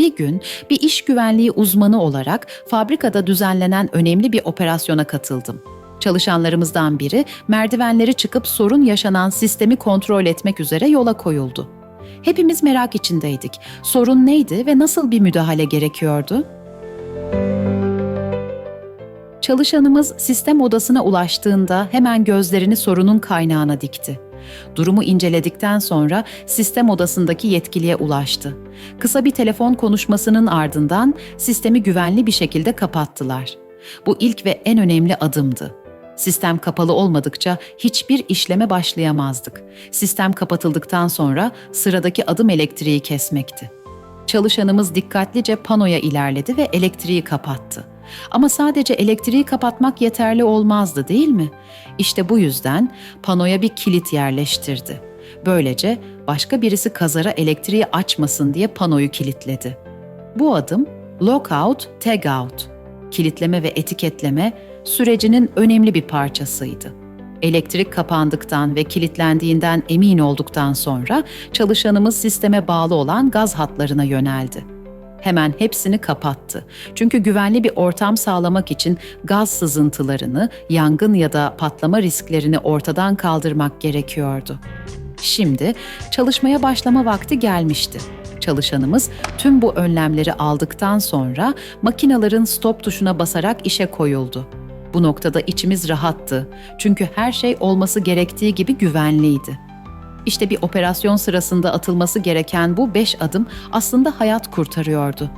Bir gün bir iş güvenliği uzmanı olarak fabrikada düzenlenen önemli bir operasyona katıldım. Çalışanlarımızdan biri merdivenleri çıkıp sorun yaşanan sistemi kontrol etmek üzere yola koyuldu. Hepimiz merak içindeydik. Sorun neydi ve nasıl bir müdahale gerekiyordu? Çalışanımız sistem odasına ulaştığında hemen gözlerini sorunun kaynağına dikti. Durumu inceledikten sonra sistem odasındaki yetkiliye ulaştı. Kısa bir telefon konuşmasının ardından sistemi güvenli bir şekilde kapattılar. Bu ilk ve en önemli adımdı. Sistem kapalı olmadıkça hiçbir işleme başlayamazdık. Sistem kapatıldıktan sonra sıradaki adım elektriği kesmekti. Çalışanımız dikkatlice panoya ilerledi ve elektriği kapattı. Ama sadece elektriği kapatmak yeterli olmazdı değil mi? İşte bu yüzden panoya bir kilit yerleştirdi. Böylece başka birisi kazara elektriği açmasın diye panoyu kilitledi. Bu adım lockout, tagout, kilitleme ve etiketleme sürecinin önemli bir parçasıydı. Elektrik kapandıktan ve kilitlendiğinden emin olduktan sonra çalışanımız sisteme bağlı olan gaz hatlarına yöneldi. Hemen hepsini kapattı. Çünkü güvenli bir ortam sağlamak için gaz sızıntılarını, yangın ya da patlama risklerini ortadan kaldırmak gerekiyordu. Şimdi çalışmaya başlama vakti gelmişti. Çalışanımız tüm bu önlemleri aldıktan sonra makinaların stop tuşuna basarak işe koyuldu. Bu noktada içimiz rahattı. Çünkü her şey olması gerektiği gibi güvenliydi. İşte bir operasyon sırasında atılması gereken bu beş adım aslında hayat kurtarıyordu.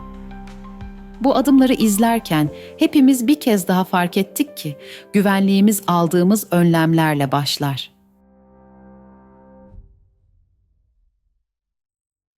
Bu adımları izlerken hepimiz bir kez daha fark ettik ki güvenliğimiz aldığımız önlemlerle başlar.